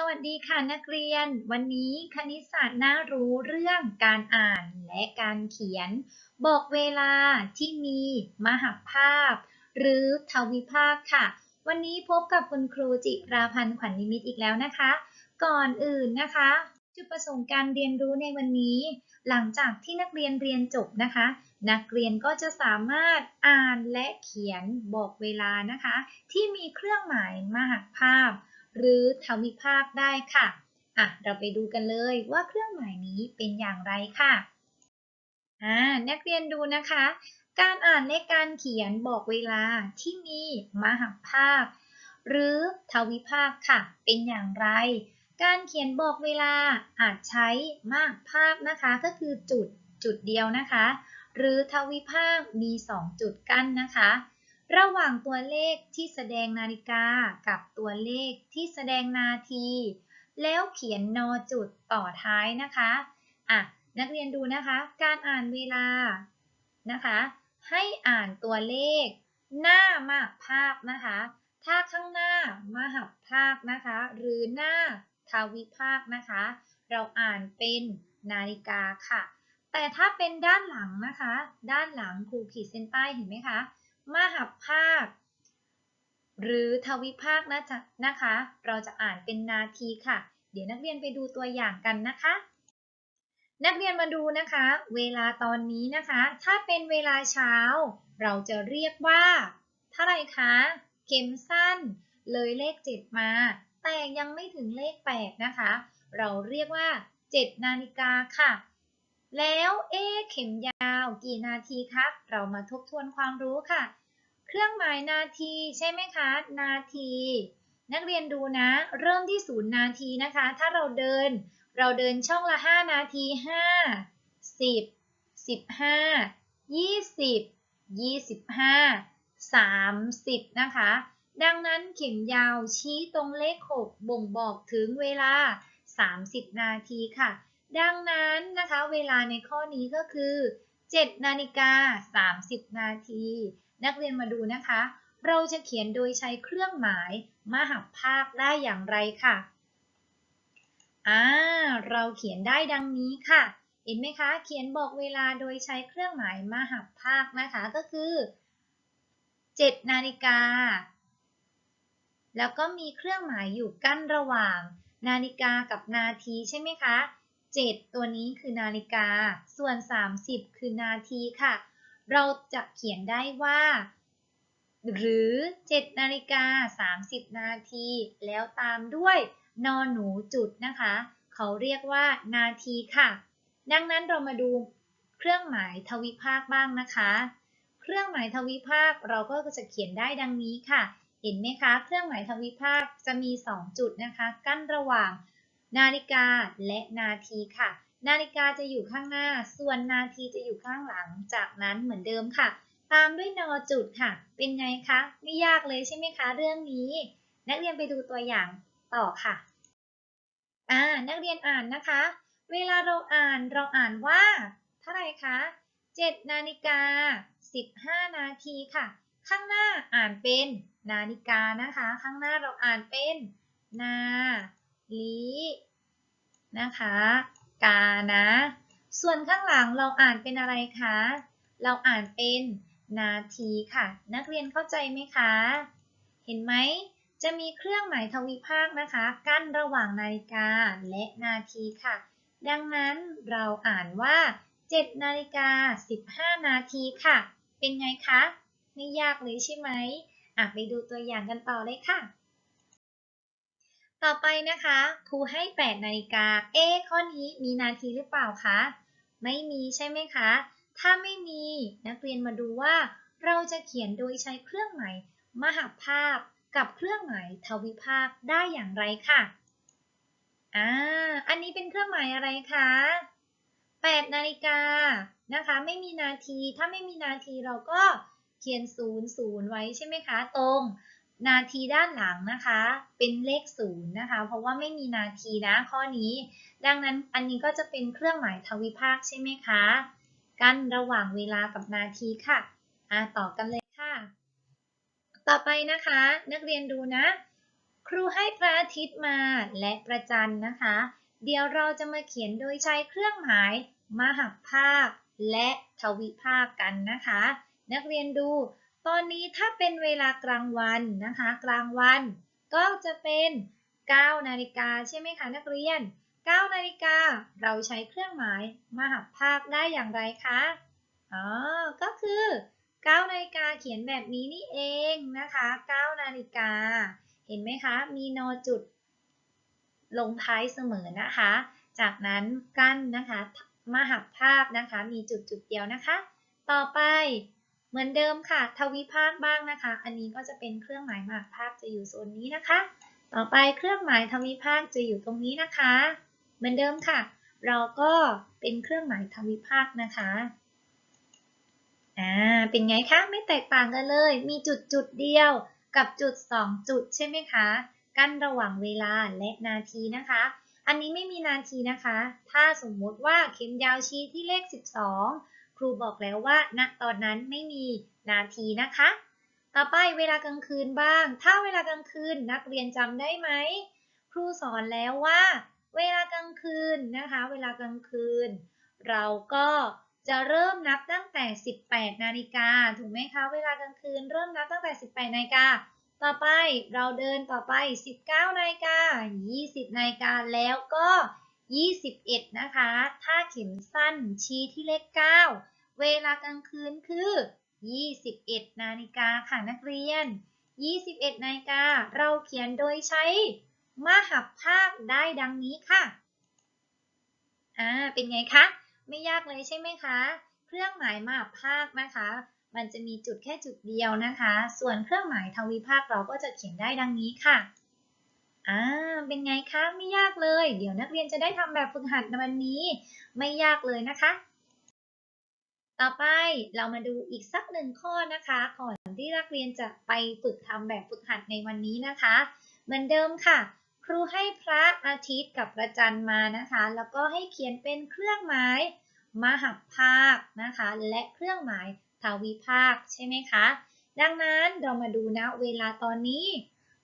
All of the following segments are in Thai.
สวัสดีค่ะนักเรียน วันนี้คณิตศาสตร์น่ารู้เรื่องการอ่านและการเขียน บอกเวลาที่มีมหภาพ หรือทวิภาคค่ะ วันนี้พบกับคุณครูจิราพันธ์ขวัญนิมิตอีกแล้วนะคะ ก่อนอื่นนะคะ จุดประสงค์การเรียนรู้ในวันนี้ หลังจากที่นักเรียนเรียนจบนะคะ นักเรียนก็จะสามารถอ่านและเขียนบอกเวลานะคะ ที่มีเครื่องหมายมหภาพ หรือทวิภาคได้ค่ะอะเราไปดูกันเลยว่าเครื่องหมายนี้เป็นอย่างไรค่ะอ่านักเรียนดูนะคะ การอ่านและการเขียนบอกเวลาที่มีมหภาค หรือทวิภาคค่ะ เป็นอย่างไร การเขียนบอกเวลาอาจใช้มากภาคนะคะ ก็คือจุดจุดเดียวนะคะ หรือทวิภาคมี 2 จุดกั้นนะคะ ระหว่างตัวเลขที่แสดงนาฬิกากับตัวเลขที่แสดงนาที แล้วเขียนนอจุดต่อท้ายนะคะอะนักเรียนดูนะคะ การอ่านเวลานะคะ ให้อ่านตัวเลข หน้ามหภาคนะคะ ถ้าข้างหน้ามหภาคนะคะ หรือหน้าทวิภาคนะคะ เราอ่านเป็นนาฬิกาค่ะ แต่ถ้าเป็นด้านหลังนะคะ ด้านหลังครูขีดเส้นใต้เห็นไหมคะ มหภาค หรือทวิภาคนะจ๊ะนะคะ เราจะอ่านเป็นนาทีค่ะ เดี๋ยวนักเรียนไปดูตัวอย่างกันนะคะ นักเรียนมาดูนะคะ เวลาตอนนี้นะคะ ถ้าเป็นเวลาเช้า เราจะเรียกว่าเท่าไรคะ เข็มสั้น เลยเลข 7 มา แต่ยังไม่ถึงเลข 8 นะคะ เราเรียกว่า 7 นาฬิกาค่ะแล้วเอ๊เข็มยาวกี่นาทีคะเรามาทบทวนความรู้ค่ะ เครื่องหมายนาทีใช่ไหมคะ นาที นักเรียนดูนะ เริ่มที่ศูนย์นาทีนะคะ ถ้าเราเดิน เราเดินช่องละ 5 นาที 5 10 15 20 25 30 นะคะ ดังนั้นเข็มยาวชี้ตรงเลข 6 บ่งบอกถึงเวลา 30 นาทีค่ะ ดังนั้นนะคะ เวลาในข้อนี้ก็คือ 7 นาฬิกา 30 นาที นักเรียนมาดูนะคะ เราจะเขียนโดยใช้เครื่องหมายมหัพภาคได้อย่างไรค่ะอ่าเราเขียนได้ดังนี้ค่ะ เห็นไหมคะ เขียนบอกเวลาโดยใช้เครื่องหมายมหัพภาคนะคะก็คือ7นาฬิกา แล้วก็มีเครื่องหมายอยู่กั้นระหว่าง นาฬิกากับนาทีใช่ไหมคะ 7 ตัวนี้คือนาฬิกา ส่วน 30 คือนาทีค่ะ เราจะเขียนได้ว่า หรือ 7 นาฬิกา 30 นาที แล้วตามด้วยนอนหนูจุดนะคะ เขาเรียกว่านาทีค่ะ ดังนั้นเรามาดูเครื่องหมายทวิภาคบ้างนะคะ เครื่องหมายทวิภาคเราก็จะเขียนได้ดังนี้ค่ะ เห็นไหมคะ เครื่องหมายทวิภาคจะมี 2 จุดนะคะ กั้นระหว่างนาฬิกาและนาทีค่ะ นาฬิกาจะอยู่ข้างหน้า ส่วนนาทีจะอยู่ข้างหลัง จากนั้นเหมือนเดิมค่ะ ตามด้วยนอจุดค่ะ เป็นไงคะ ไม่ยากเลยใช่ไหมคะ เรื่องนี้ นักเรียนไปดูตัวอย่างต่อค่ะ อ่า นักเรียนอ่านนะคะ เวลาเราอ่านเราอ่านว่า เท่าไรคะ 7 นาฬิกา 15 นาทีค่ะ ข้างหน้าอ่านเป็นนาฬิกานะคะ ข้างหน้าเราอ่านเป็น นาลีนะคะ กานะ ส่วนข้างหลังเราอ่านเป็นอะไรคะ เราอ่านเป็นนาทีค่ะ นักเรียนเข้าใจไหมคะ เห็นไหม จะมีเครื่องหมายทวิภาคนะคะ กั้นระหว่างนาฬิกาและนาทีค่ะ ดังนั้นเราอ่านว่า 7 นาฬิกา 15 นาทีค่ะ เป็นไงคะ ไม่ยากเลยใช่ไหมอะไปดูตัวอย่างกันต่อเลยค่ะ ต่อไปนะคะครูให้ 8 นาฬิกา เอ๊ข้อนี้มีนาทีหรือเปล่าคะ ไม่มีใช่ไหมคะ ถ้าไม่มีนักเรียนมาดูว่า เราจะเขียนโดยใช้เครื่องหมายมหภาพกับเครื่องหมายทวิภาคได้อย่างไรค่ะ อ่า อันนี้เป็นเครื่องหมายอะไรคะ 8 นาฬิกานะคะ ไม่มีนาที ถ้าไม่มีนาทีเราก็เขียน0 0ไว้ใช่ไหมคะ ตรง นาทีด้านหลังนะคะ เป็นเลข0นะคะ เพราะว่าไม่มีนาทีนะข้อนี้ ดังนั้นอันนี้ก็จะเป็นเครื่องหมายทวิภาคใช่ไหมคะ กั้นระหว่างเวลากับนาทีค่ะอ่าต่อกันเลยค่ะ ต่อไปนะคะ นักเรียนดูนะ ครูให้พระอาทิตย์มาและประจันนะคะ เดี๋ยวเราจะมาเขียนโดยใช้เครื่องหมายมหัภาคและทวิภาคกันนะคะ นักเรียนดู ตอนนี้ถ้าเป็นเวลากลางวันนะคะ กลางวันก็จะเป็น9นาฬิกาใช่ไหมคะนักเรียน9นาฬิกาเราใช้เครื่องหมายมหัพภาคได้อย่างไรคะ อ๋อ ก็คือ9นาฬิกาเขียนแบบนี้นี่เองนะคะ9นาฬิกา เห็นไหมคะ มีนอจุด ลงท้ายเสมอนะคะ จากนั้นกั้นนะคะ มหัพภาคนะคะ มีจุดจุดเดียวนะคะ ต่อไป เหมือนเดิมค่ะ ทวิภาคบ้างนะคะ อันนี้ก็จะเป็นเครื่องหมายมหัพภาคจะอยู่โซนนี้นะคะ ต่อไปเครื่องหมายทวิภาคจะอยู่ตรงนี้นะคะ เหมือนเดิมค่ะ เราก็เป็นเครื่องหมายทวิภาคนะคะ อ่า เป็นไงคะ ไม่แตกต่างกันเลย มีจุดจุดเดียวกับจุด 2 จุดใช่ไหมคะ กั้นระหว่างเวลาและนาทีนะคะ อันนี้ไม่มีนาทีนะคะ ถ้าสมมุติว่าเข็มยาวชี้ที่เลข 12 ครูบอกแล้วว่าณตอนนั้นไม่มีนาทีนะคะ ต่อไปเวลากลางคืนบ้าง ถ้าเวลากลางคืนนักเรียนจำได้ไหม ครูสอนแล้วว่า เวลากลางคืนนะคะ เวลากลางคืน เราก็จะเริ่มนับตั้งแต่ 18 นาฬิกาถูกไหมคะ เวลากลางคืนเริ่มนับตั้งแต่ 18 นาฬิกา ต่อไปเราเดินต่อไป 19 นาฬิกา 20 นาฬิกา แล้วก็ 21 นะคะ ถ้าเข็มสั้นชี้ที่เลข 9 เวลากลางคืนคือ 21 นาฬิกาค่ะนักเรียน 21 นาฬิกาเราเขียนโดยใช้มหัพภาคได้ดังนี้ค่ะ อ่า เป็นไงคะ ไม่ยากเลยใช่ไหมคะ เครื่องหมายมหัพภาคนะคะ มันจะมีจุดแค่จุดเดียวนะคะ ส่วนเครื่องหมายทวิภาคเราก็จะเขียนได้ดังนี้ค่ะ อ่า เป็นไงคะ ไม่ยากเลย เดี๋ยวนักเรียนจะได้ทำแบบฝึกหัดในวันนี้ ไม่ยากเลยนะคะ ต่อไปเรามาดูอีกสักหนึ่งข้อนะคะ ก่อนที่นักเรียนจะไปฝึกทำแบบฝึกหัดในวันนี้นะคะ เหมือนเดิมค่ะ ครูให้พระอาทิตย์กับประจันทร์มานะคะ แล้วก็ให้เขียนเป็นเครื่องหมายมหัภาคนะคะ และเครื่องหมายทวิภาคใช่ไหมคะ ดังนั้นเรามาดูนะเวลาตอนนี้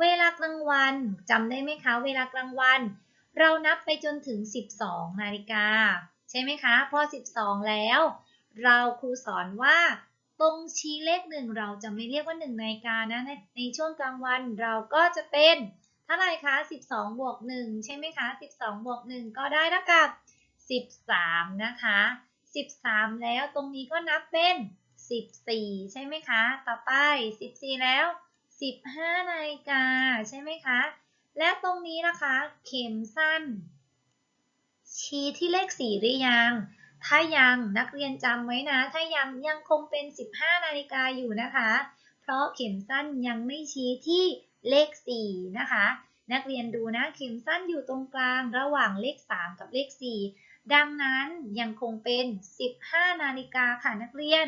เวลากลางวันจำได้ไหมคะ เวลากลางวัน เรานับไปจนถึง 12 นาฬิกา ใช่ไหมคะ พอ 12 แล้ว เราครูสอนว่า ตรงชี้เลขหนึ่งเราจะไม่เรียกว่า1นาฬิกานะในช่วงกลางวันเราก็จะเป็นเท่าไหร่คะ12 บวก 1 ใช่ไหมคะ 12 บวก 1 ก็ได้เท่ากับ 13 นะคะ 13 แล้วตรงนี้ก็นับเป็น 14 ใช่ไหมคะ ต่อไป 14 แล้ว 15นาฬิกาใช่ไหมคะ และตรงนี้นะคะ เข็มสั้น ชี้ที่เลข4หรือยัง ถ้ายังนักเรียนจำไว้นะ ถ้ายังยังคงเป็น 15นาฬิกาอยู่นะคะ เพราะเข็มสั้นยังไม่ชี้ที่เลข4นะคะ นักเรียนดูนะ เข็มสั้นอยู่ตรงกลางระหว่างเลข 3 กับเลข 4 ดังนั้นยังคงเป็น 15 นาฬิกาค่ะนักเรียน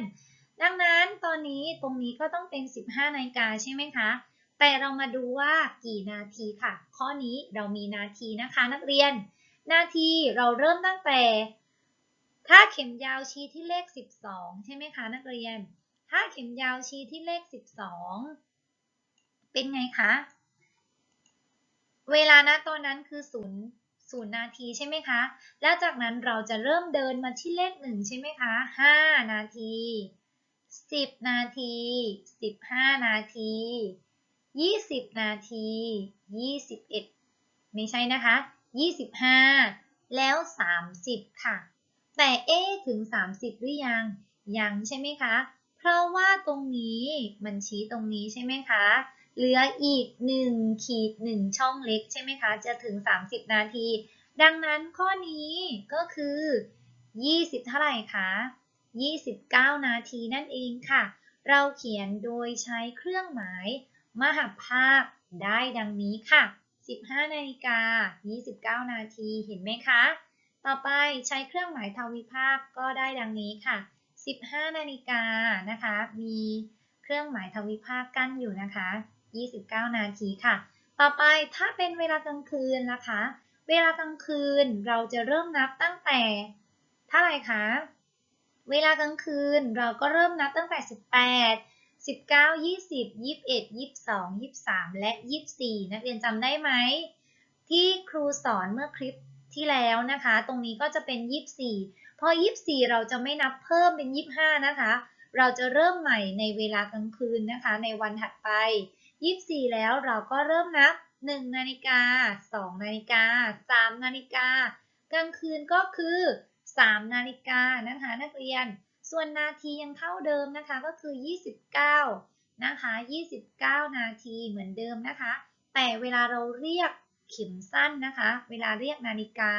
ดังนั้นตอนนี้ตรงนี้ก็ต้องเป็น 15นาฬิกาใช่ไหมคะ แต่เรามาดูว่ากี่นาทีค่ะ ข้อนี้เรามีนาทีนะคะนักเรียน นาทีเราเริ่มตั้งแต่ ถ้าเข็มยาวชี้ที่เลข 12 ใช่ไหมคะนักเรียน ถ้าเข็มยาวชี้ที่เลข 12 เป็นไงคะ เวลานะตอนนั้นคือ0 0นาทีใช่ไหมคะ แล้วจากนั้นเราจะเริ่มเดินมาที่เลข1ใช่ไหมคะ 5 นาที 10 นาที 15 นาที 20 นาที 21 ไม่ใช่นะคะ 25 แล้ว 30 ค่ะ แต่เอ๊ถึง 30 หรือยัง ยังใช่ไหมคะ เพราะว่าตรงนี้มันชี้ตรงนี้ใช่ไหมคะ เหลืออีก 1 ขีด 1 ช่องเล็กใช่ไหมคะ จะถึง 30 นาที ดังนั้นข้อนี้ก็คือ 20 เท่าไหร่คะ 29 นาทีนั่นเองค่ะ เราเขียนโดยใช้เครื่องหมาย มหัพภาคได้ดังนี้ค่ะ 15 นาฬิกา 29 นาทีเห็นไหมคะ ต่อไปใช้เครื่องหมายทวิภาคก็ได้ดังนี้ค่ะ 15 นาฬิกานะคะ มีเครื่องหมายทวิภาคกั้นอยู่นะคะ 29 นาทีค่ะ ต่อไปถ้าเป็นเวลากลางคืนนะคะ เวลากลางคืนเราจะเริ่มนับตั้งแต่เท่าไหร่คะ เวลากลางคืนเราก็เริ่มนับตั้งแต่ 18 19 20 21 22 23 และ 24 นักเรียนจำได้ไหม ที่ครูสอนเมื่อคลิปที่แล้วนะคะ ตรงนี้ก็จะเป็น 24 พอ 24 เราจะไม่นับเพิ่มเป็น 25 นะคะ เราจะเริ่มใหม่ในเวลากลางคืนนะคะ ในวันถัดไป 24 แล้วเราก็เริ่มนับ 1 นาฬิกา 2 นาฬิกา 3 นาฬิกา กลางคืนก็คือ 3 นาฬิกานะคะนักเรียน ส่วนนาทียังเท่าเดิมนะคะก็คือ 29 นะคะ 29 นาทีเหมือนเดิมนะคะ แต่เวลาเราเรียกเข็มสั้นนะคะ เวลาเรียกนาฬิกา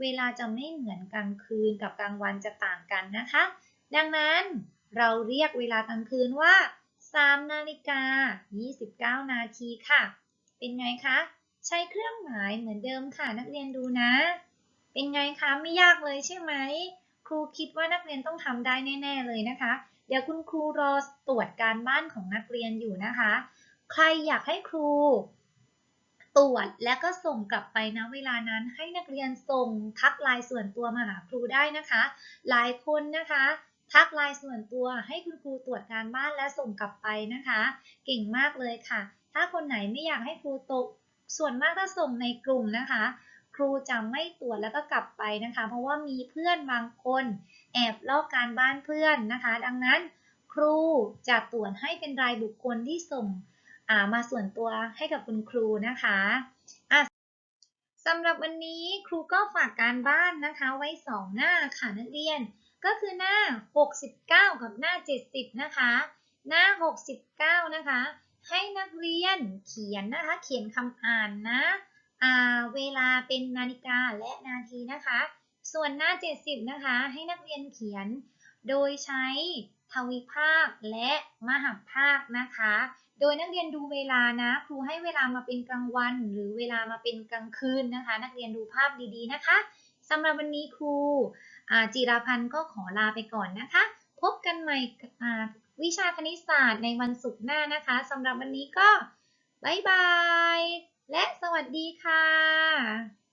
เวลาจะไม่เหมือนกลางคืนกับกลางวันจะต่างกันนะคะ ดังนั้นเราเรียกเวลากลางคืนว่า 3 นาฬิกา 29 นาทีค่ะ เป็นไงคะ ใช้เครื่องหมายเหมือนเดิมค่ะนักเรียนดูนะ เป็นไงคะไม่ยากเลยใช่ไหมครูคิดว่านักเรียนต้องทำได้แน่ ๆ เลยนะคะ เดี๋ยวคุณครูรอตรวจการบ้านของนักเรียนอยู่นะคะ ใครอยากให้ครู ตรวจและก็ส่งกลับไปนะเวลานั้นให้นักเรียนส่งทักไลน์ส่วนตัวมาหาครูได้นะคะ หลายคนนะคะทักไลน์ส่วนตัวให้คุณครูตรวจการบ้านและส่งกลับไปนะคะ เก่งมากเลยค่ะ ถ้าคนไหนไม่อยากให้ครูตก ส่วนมากถ้าส่งในกลุ่มนะคะ ครูจะไม่ตรวจแล้วก็กลับไปนะคะ เพราะว่ามีเพื่อนบางคนแอบลอกการบ้านเพื่อนนะคะ ดังนั้นครูจะตรวจให้เป็นรายบุคคลที่ส่งมาส่วนตัวให้กับคุณครูนะคะะสำหรับวันนี้ครูก็ฝากการบ้านนะคะ ไว้ 2 หน้าค่ะนักเรียน ก็คือหน้า 69 กับหน้า 70 นะคะ หน้า 69 นะคะ ให้นักเรียนเขียนนะคะ เขียนคำอ่านนะ เวลาเป็นนาฬิกาและนาทีนะคะ ส่วนหน้า 70 นะคะ ให้นักเรียนเขียนโดยใช้ทวิภาคและมหภาคนะคะ โดยนักเรียนดูเวลานะ ครูให้เวลามาเป็นกลางวัน หรือเวลามาเป็นกลางคืนนะคะ นักเรียนดูภาพดีๆนะคะสำหรับวันนี้ครูจิราพันธ์ก็ขอลาไปก่อนนะคะ พบกันใหม่วิชาคณิตศาสตร์ในวันศุกร์หน้านะคะสำหรับวันนี้ก็บ๊ายบาย และสวัสดีค่ะ